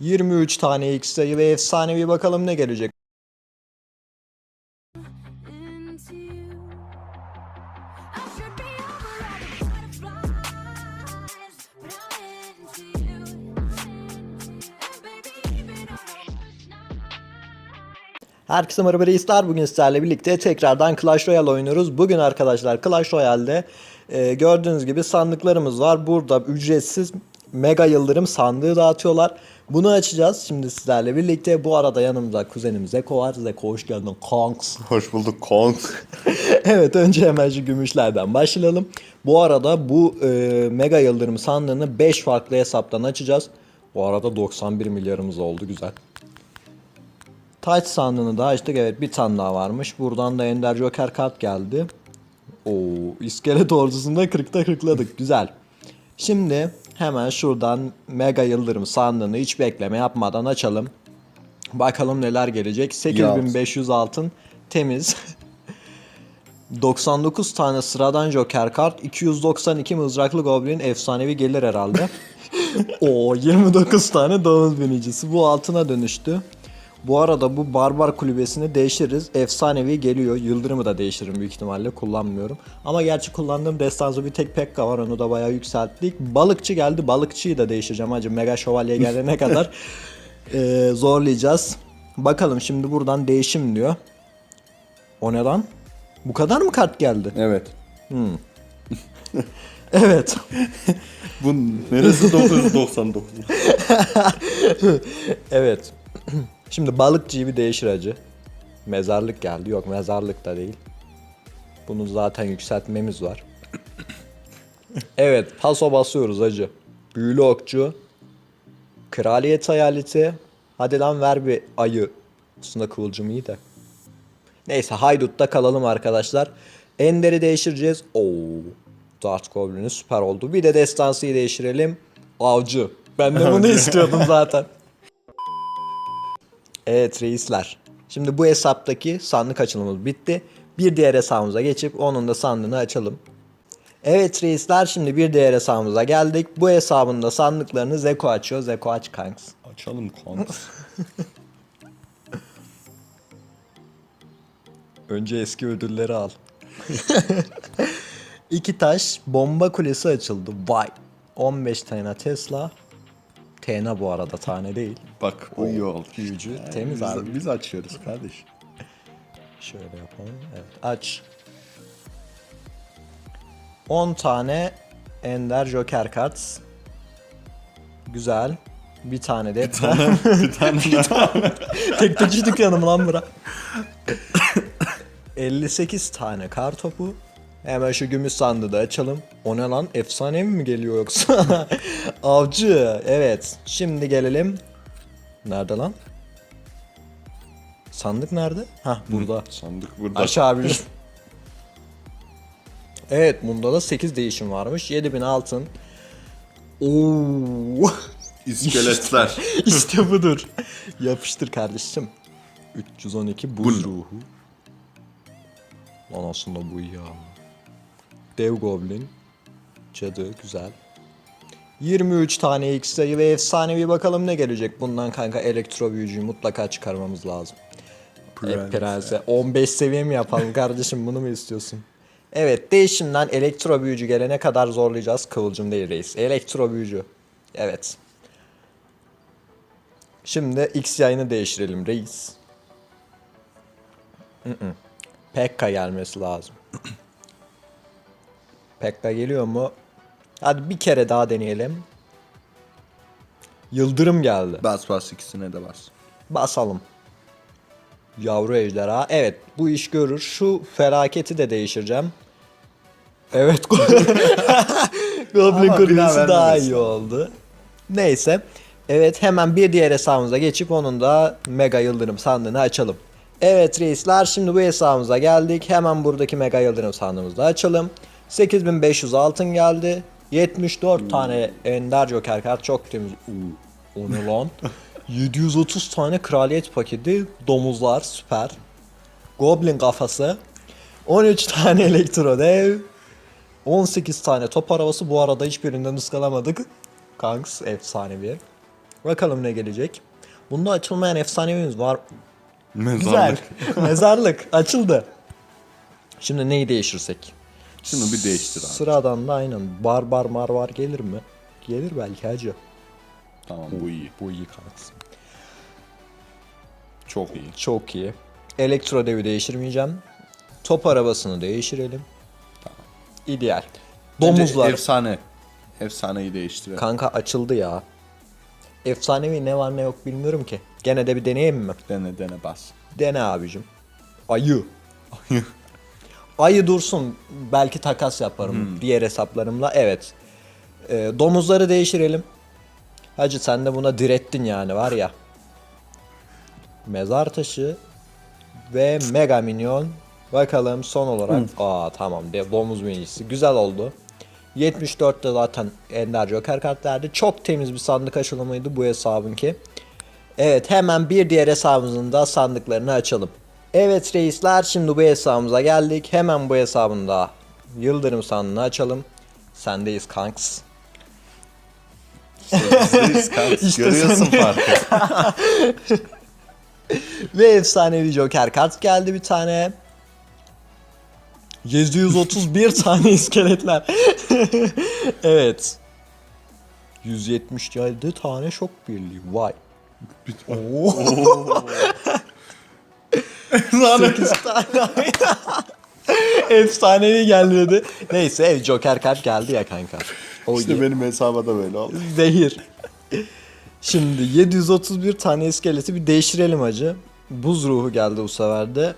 23 tane X sayı ve efsanevi bakalım ne gelecek. Herkese merhaba reisler. Bugün sizlerle birlikte tekrardan Clash Royale oynuyoruz. Bugün arkadaşlar Clash Royale'de e, gördüğünüz gibi sandıklarımız var. Burada ücretsiz Mega Yıldırım sandığı dağıtıyorlar. Bunu açacağız şimdi sizlerle birlikte. Bu arada yanımda kuzenim Zeko var. Zeko hoş geldin kanks. Hoş bulduk Kong. evet önce hemen şu gümüşlerden başlayalım. Bu arada bu e, Mega Yıldırım sandığını 5 farklı hesaptan açacağız. Bu arada 91 milyarımız oldu güzel. Taç sandığını da açtık. Evet bir tane daha varmış. Buradan da Ender Joker kart geldi. Oo, iskelet ordusunda 40'ta 40'ladık. Güzel. Şimdi hemen şuradan Mega Yıldırım sandığını hiç bekleme yapmadan açalım. Bakalım neler gelecek. 8500 altın temiz. 99 tane sıradan Joker kart, 292 mızraklı Goblin efsanevi gelir herhalde. o 29 tane domuz binicisi bu altına dönüştü. Bu arada bu barbar kulübesini değiştiririz. Efsanevi geliyor. Yıldırım'ı da değiştiririm büyük ihtimalle. Kullanmıyorum. Ama gerçi kullandığım destansı bir tek Pekka var. Onu da bayağı yükselttik. Balıkçı geldi. Balıkçıyı da değiştireceğim. Hacı Mega Şövalye gelene kadar eee, zorlayacağız. Bakalım şimdi buradan değişim diyor. O ne lan? Bu kadar mı kart geldi? Evet. Evet. Bu neresi 999? evet. Şimdi balıkçıyı bir değişir acı. Mezarlık geldi. Yok mezarlık da değil. Bunu zaten yükseltmemiz var. evet paso basıyoruz acı. Büyülü okçu. Kraliyet hayaleti. Hadi lan ver bir ayı. Aslında kıvılcım iyi de. Neyse haydutta kalalım arkadaşlar. Ender'i değiştireceğiz. Oo. Dart Goblin'i süper oldu. Bir de destansıyı değiştirelim. Avcı. Ben de bunu istiyordum zaten. Evet reisler. Şimdi bu hesaptaki sandık açılımımız bitti. Bir diğer hesabımıza geçip onun da sandığını açalım. Evet reisler şimdi bir diğer hesabımıza geldik. Bu hesabın da sandıklarını Zeko açıyor. Zeko aç kanks. Açalım Kong. Önce eski ödülleri al. İki taş bomba kulesi açıldı. Vay. 15 tane Tesla. TN bu arada tane değil. Bak iyi oldu. Büyücü Yani temiz biz, abi. Biz açıyoruz kardeş. Şöyle yapalım. Evet aç. 10 tane Ender Joker kart. Güzel. Bir tane de bir tane daha. Teknoloji dükkanım lan bura. 58 tane kar topu. Hemen şu gümüş sandığı da açalım. O ne lan? Efsane mi geliyor yoksa? Avcı. Evet. Şimdi gelelim. Nerede lan? Sandık nerede? Hah burada. Sandık burada. Aşağı bir. evet bunda da 8 değişim varmış. 7000 altın. Oo. İskeletler. işte budur. Yapıştır kardeşim. 312 buz ruhu. Lan aslında bu iyi ya. Dev Goblin. Cadı güzel. 23 tane X sayı ve efsanevi bakalım ne gelecek. Bundan kanka elektro büyücüyü mutlaka çıkarmamız lazım. Hep prense. 15 seviye mi yapalım kardeşim bunu mu istiyorsun? Evet değişimden elektro büyücü gelene kadar zorlayacağız. Kıvılcım değil reis. Elektro büyücü. Evet. Şimdi X yayını değiştirelim reis. Pekka gelmesi lazım. Pekka geliyor mu? Hadi bir kere daha deneyelim. Yıldırım geldi. Bas bas ikisine de bas. Basalım. Yavru ejderha. Evet bu iş görür. Şu felaketi de değiştireceğim. Evet. Goblin bina daha iyi oldu. Neyse. Evet hemen bir diğer hesabımıza geçip onun da Mega Yıldırım sandığını açalım. Evet reisler şimdi bu hesabımıza geldik. Hemen buradaki Mega Yıldırım sandığımızı da açalım. 8500 altın geldi. 74 tane Ender Joker kart çok temiz. Uu, o ne lan? 730 tane kraliyet paketi, domuzlar süper. Goblin kafası. 13 tane elektro dev. 18 tane top arabası bu arada hiçbirinden ıskalamadık. Kanks efsane bir. Bakalım ne gelecek. Bunda açılmayan efsanevimiz var. Güzel. Mezarlık. Mezarlık açıldı. Şimdi neyi değiştirsek? Şunu bir değiştir abi. Sıradan da aynen barbar marvar gelir mi? Gelir belki hacı. Tamam bu iyi. Bu iyi kalksın. Çok iyi. Çok iyi. Elektro devi değiştirmeyeceğim. Top arabasını değiştirelim. Tamam. İdeal. Bence Domuzlar. Efsane. Efsaneyi değiştirelim. Kanka açıldı ya. Efsanevi ne var ne yok bilmiyorum ki. Gene de bir deneyeyim mi? Dene dene bas. Dene abicim. Ayı. Ayı dursun. Belki takas yaparım diğer hesaplarımla. Evet. Ee, domuzları değiştirelim. Hacı sen de buna direttin yani var ya. Mezar taşı ve mega minyon. Bakalım son olarak. Aa tamam de domuz minicisi. Güzel oldu. 74'te zaten Ender Joker kart verdi. Çok temiz bir sandık açılımıydı bu hesabınki. Evet hemen bir diğer hesabımızın da sandıklarını açalım. Evet reisler şimdi bu hesabımıza geldik. Hemen bu hesabında Yıldırım sandığını açalım. Sendeyiz kanks. Bizdeyiz kanka. İşte Görüyorsun sen- farkı. Ve efsanevi Joker kart geldi bir tane. 731 tane iskeletler. evet. 177 tane şok birliği. Vay. Oo. 8 tane. Efsanevi gelmedi. Neyse ev Joker kart geldi ya kanka. O İşte benim hesaba da böyle oldu. Zehir. Şimdi 731 tane iskeleti bir değiştirelim acı. Buz ruhu geldi bu sefer de.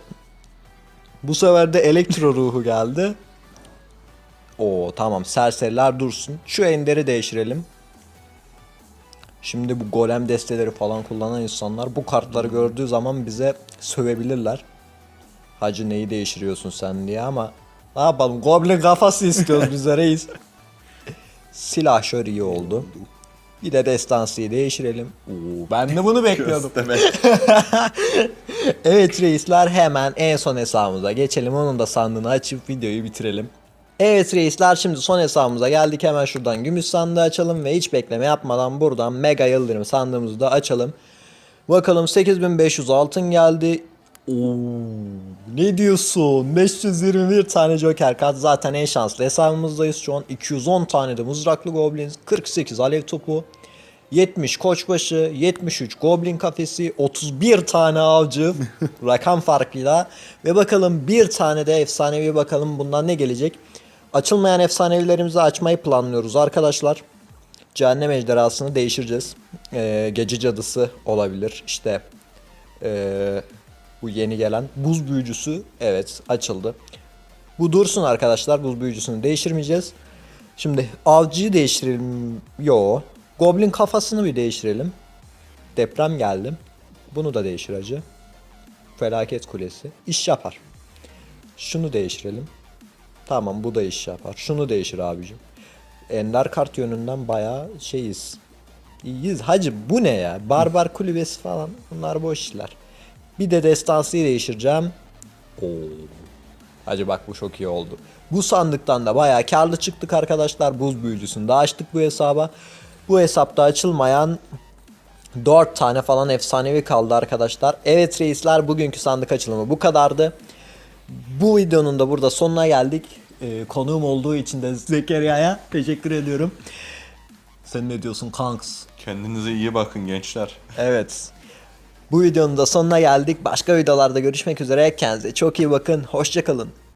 Bu sefer de elektro ruhu geldi. Oo tamam serseriler dursun. Şu enderi değiştirelim. Şimdi bu golem desteleri falan kullanan insanlar bu kartları gördüğü zaman bize sövebilirler. Hacı neyi değiştiriyorsun sen diye ama ne yapalım goblin kafası istiyoruz bize reis. Silah şöyle iyi oldu. Bir de destansıyı değiştirelim. Oo, ben de bunu bekliyordum. Demek. Evet reisler hemen en son hesabımıza geçelim. Onun da sandığını açıp videoyu bitirelim. Evet reisler şimdi son hesabımıza geldik. Hemen şuradan gümüş sandığı açalım ve hiç bekleme yapmadan buradan mega yıldırım sandığımızı da açalım. Bakalım 8500 altın geldi. Oo, ne diyorsun? 521 tane Joker kart. Zaten en şanslı hesabımızdayız şu an. 210 tane de mızraklı goblin, 48 alev topu, 70 koçbaşı, 73 goblin kafesi, 31 tane avcı rakam farkıyla ve bakalım bir tane de efsanevi bakalım bundan ne gelecek. Açılmayan efsanevilerimizi açmayı planlıyoruz arkadaşlar. Cehennem ejderhasını değiştireceğiz. Ee, gece cadısı olabilir. İşte ee, bu yeni gelen buz büyücüsü evet açıldı. Bu dursun arkadaşlar. Buz büyücüsünü değiştirmeyeceğiz. Şimdi avcıyı değiştirelim. Yo. Goblin kafasını bir değiştirelim. Deprem geldi. Bunu da değiştir acı. Felaket kulesi. İş yapar. Şunu değiştirelim. Tamam bu da iş yapar. Şunu değiştir abicim. Ender kart yönünden bayağı şeyiz. İyiyiz. Hacı bu ne ya? Barbar kulübesi falan. Bunlar boş işler. Bir de destansıyı değiştireceğim. Oo. Hacı bak bu çok iyi oldu. Bu sandıktan da bayağı karlı çıktık arkadaşlar. Buz büyücüsünü de açtık bu hesaba. Bu hesapta açılmayan 4 tane falan efsanevi kaldı arkadaşlar. Evet reisler bugünkü sandık açılımı bu kadardı. Bu videonun da burada sonuna geldik. Ee, konuğum olduğu için de Zekeriya'ya teşekkür ediyorum. Sen ne diyorsun kanks? Kendinize iyi bakın gençler. Evet. Bu videonun da sonuna geldik. Başka videolarda görüşmek üzere. Kendinize çok iyi bakın. Hoşçakalın.